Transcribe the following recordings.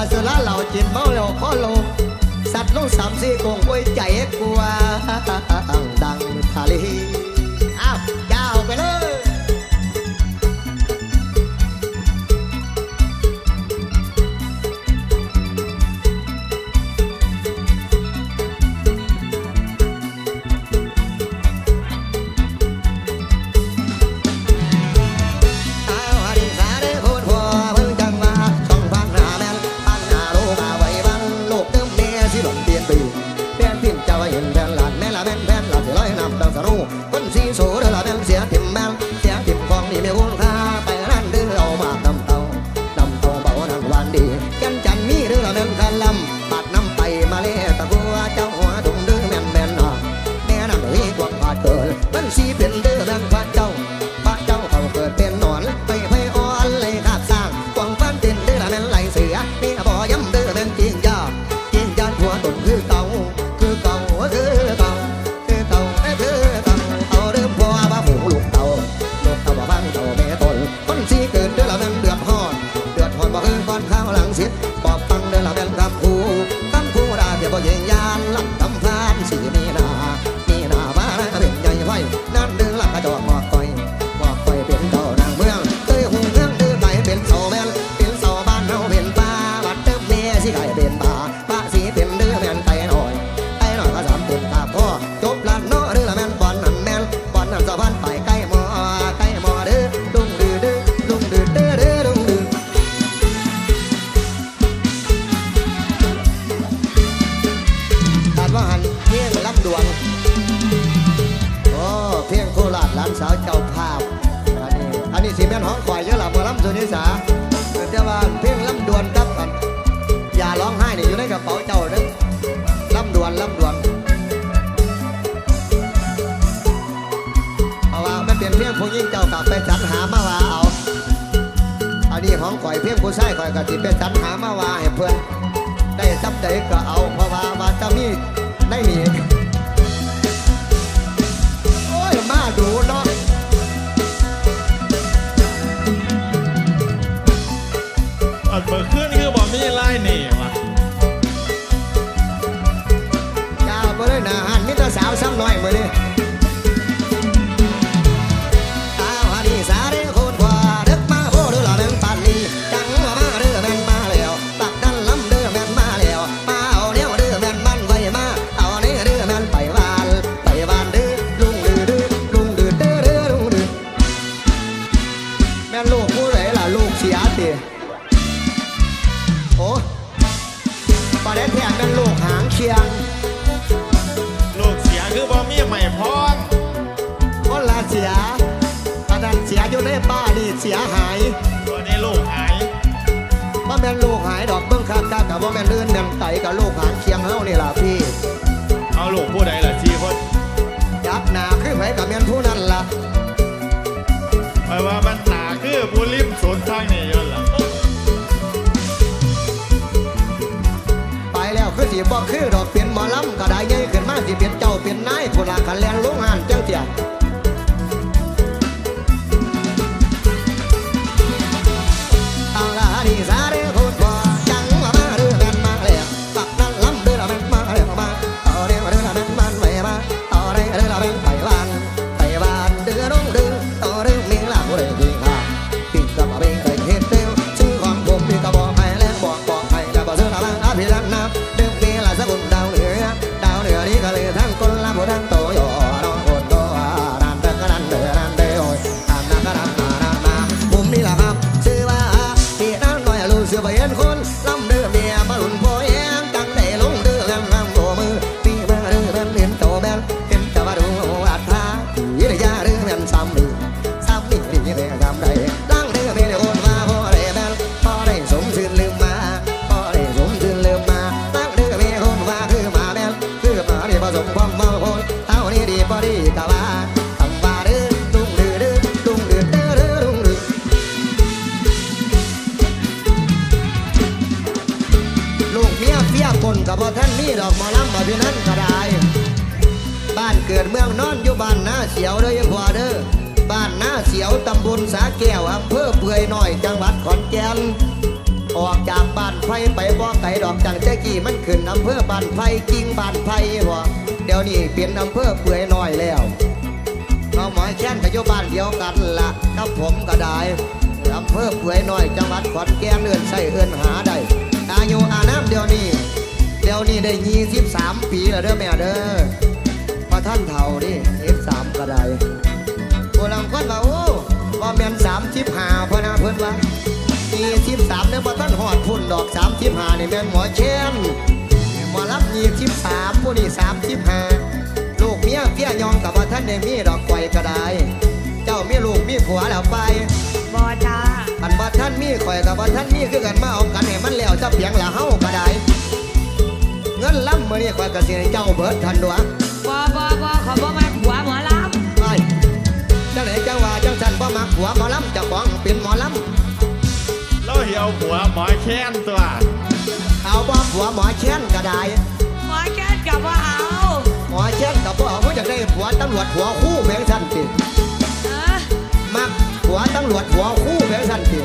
าสลราเหล่าจินเมาแล้วพอลงสัตว์ลงสามสี่กงไว้ใจกว่าดังทะเล สีแม่นห้องคอยเยอะหลับพอลำสุนิสาแต่ว่าเพลงลำดวนครับอย่าร้องไห้เนี่ยอยู่ในกระเป๋าเจ้าเด้อลำดวนลำดวนเอาว่าไม่เปลี่ยนเพลงผู้ยิ่งเจ้ากลับไปจัดหามาว่าเอาอันนี้ห้องคอยเพลงผู้ช้คอยกะสิไปจัดหามาว่าให้เพื่อนได้จับใจก็เอาเพราะว่าว่าจะมีได้มี เสียหายตอนนี้ลูกหายบ่แม่นลูกหายดอกเบิ่งคักคักกับบ่แม่นเลื่อนแม่นไตกับลูกหางเคียงเฮานี่ล่ะพี่ เอาลูกผู้ใดล่ะสี่คนยับหนาขึ้นไผกับแม่นผู้นั้นล่ะหมายว่ามันหนาคือผู้ริมสนทางนี่ย้นล่ะไปแล้วคือสิบ่คือดอกเป็นหมอลำก็ได้ใหญ่ขึ้นมาสิเป็นเจ้าเป็นนายผู้ละกันแลน ก็บบ่ท่านมีดอกมอลำบ่พี่นั้นก็ได้บ้านเกิดเมืองนอนอยู่บ้านหน้าเสียวเดยอพ่อเดอร์บ้านหน้าเสียวตำบลสาแก้วอำเภอเปื่อยหน่อยจังหวัดขอนแก่นออกจากบ้านไผไปบ่อไก่ดอกจังเจ้กี้มันขึ้นอำเภอบ้านไผกิ่งบ้านไผหัวเดี๋ยวนี้เปลี่ยนอำเภอเปื่อยหน่อยแล้วน้องหมอยแค้นกับโยบ้านเดียวกันละกับผมก็ได้อำเภอเบยหน่อยจังหวัดขอนแก่นเลื่อนใส่เอื้อนหาได้อายุอาน้ำเดี๋ยวนี้ ดี๋ยวนี้ได้ยี่สิบสามปีแล้วเด้อแม่เด้อมาท่านเฒ่าดิยี่สามก็ได้ผู้ลังคนว่าโอ้ว่าแม่นสามสิบห้าพะนะเพิ่นว่ายี่สิบสามเนี่ยมาท่านหอดพุ่นดอกสามสิบห้านี่แม่นหมอเชนหมอรับยี่สิบสามผู้นี่สามสิบห้าลูกเมียเพี้ยยองกับว่าท่านได้มีดอกไก่ก็ได้เจ้ามีลูกมีผัวแล้วไปบอจ้าอันว่าท่านมีข่อยกับว่าท่านมีคือกันมาเอากันให้มันแล้วจะเพียงละเฮาก็ได้เงิ นล้ำมื่อนี้ข่อยก็สิให้เจ้าเบิดทันด้วยบอบอบอขอบ่มาหัวหมอลไอ้จังไหนจังว่าจังสันบ่มักหัวหมอลำเจะของเป็นหมอลเราเหี่ยวหัวหมอแค้นตัวำเอาบ่หัวหมอแค้นก็ได้ำหมอแก้กับว่าเอาหมอแค้นกับบ่เอาผู้อยากได้หัวตำรวจหัวคู่แบงสันติเออมักหัวตำรวจหัวคู่แบงสันติ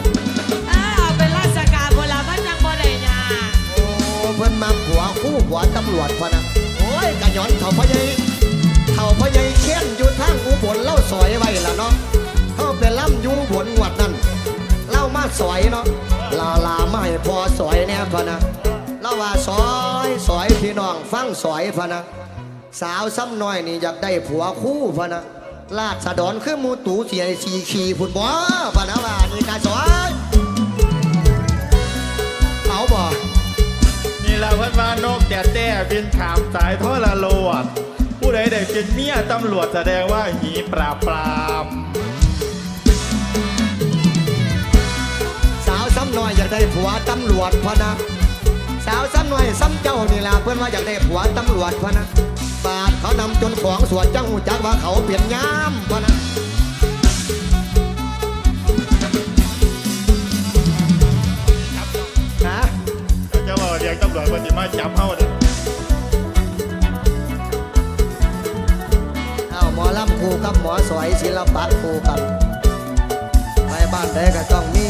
มักหัวคู่หัวตำรวจพะนะโอ้ยกะหย้อนเขาพะยัยเขาพะยัยแค้นอยู่ทางอุบลเล่าซอยไว้ละเนาะเขาเป็นล่ำอยุงบนงวดนั่นเล่ามาสอยเนาะลาลาไม่พอสอยแน่พะนะเล่าว่าสอยสอยพี่น้องฟังสอยพะนะสาวซ้ำน้อยนี่อยากได้ผัวคู่พะนะลาดสะดอนคือหมูตูเสียสีขี่ฝุ่นบ่พะนะว่านี่การสอยเอาบ่ นี่ละเพิ่นว่านกแต่แต่บินขามสายทรโลดผู้ใดได้เป็นเมียตำรวจแสดงว่าหีปราบปรามสาวซ้ำหน้อยอยากได้ผัวตำรวจพะนะสาวซ้ำหน้อยซ้ำเจ้านี่ล่ะเพื่อนว่าอยากได้ผัวตำรวจพะนะบาดเขานำจนของสวนจังหูจักว่าเขาเปลี่ยนยามพะนะ จะว่าเรียกตำรวจคนจีมาจับเฮาเนี่ยเอาหมอลำคู่กับหมอสวยศิลปะคู่กันไปบ้านใดก็ต้องมี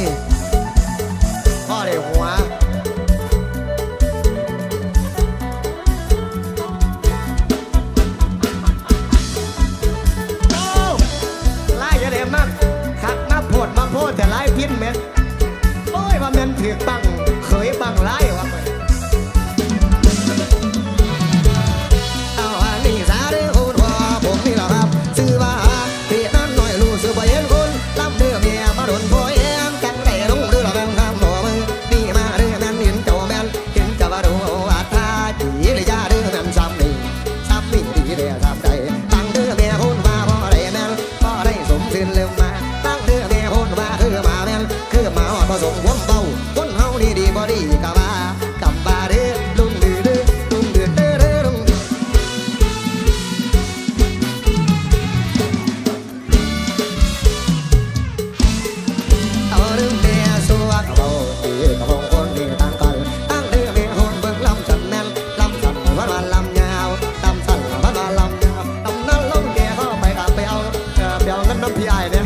น้ำพี่ไอ้เนี่ย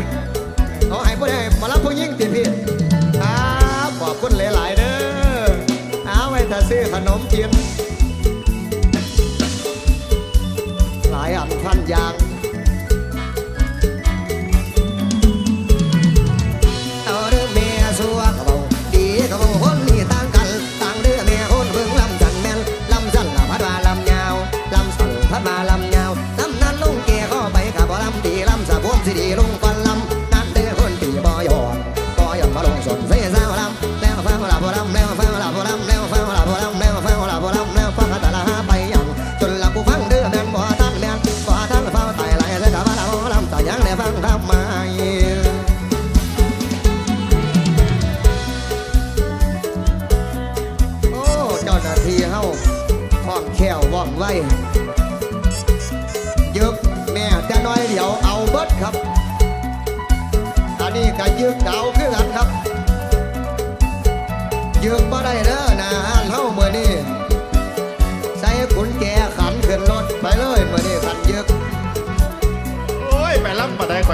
เอาให้ผู้ใดมารับพูดยิ่งติพี่ครับขอบคุณหลายๆเด้อเอาไว้ถ้าซื้อขนมกินหลายอันพันอย่าง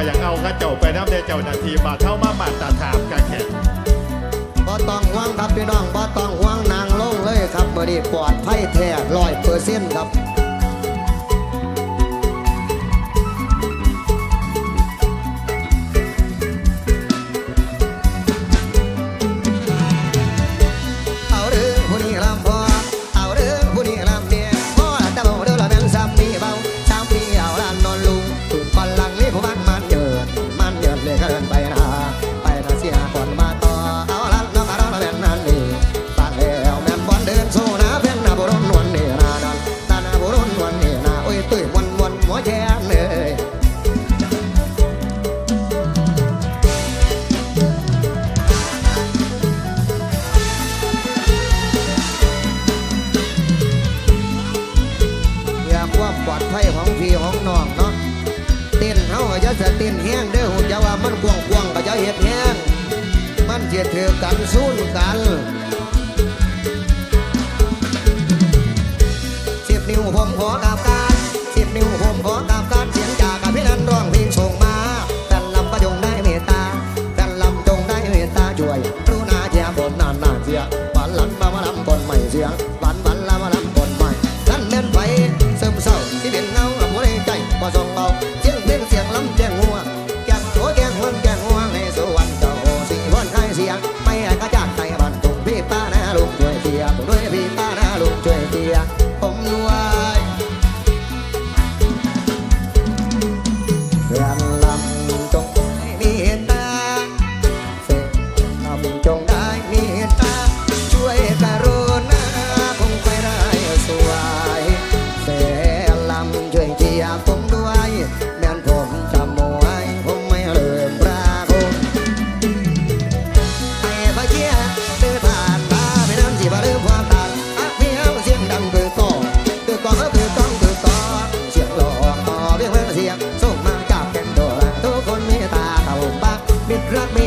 อยากเอาข้าเจ้าไปน้ำเดเจ้านาทีบาทเท่ามาบาทตาถามกันแข็งบ่ต้องหวังครับพี่น้องบ่ต้องหวังนางลงเลยครับเมื่อนี้ปลอดภัยแท้ร้อยเปอร์เซ็นต์ครับ หมอแยมเลยอยากว่าปลอดภัยของพี่ของน้องเนาะเต้นเขากะจะเต้นแห้งเด้อหุ่นจะว่ามันควงควงก็จะเห็ดแห้งมันเจียดเถือกันสู้กัน me, grab me.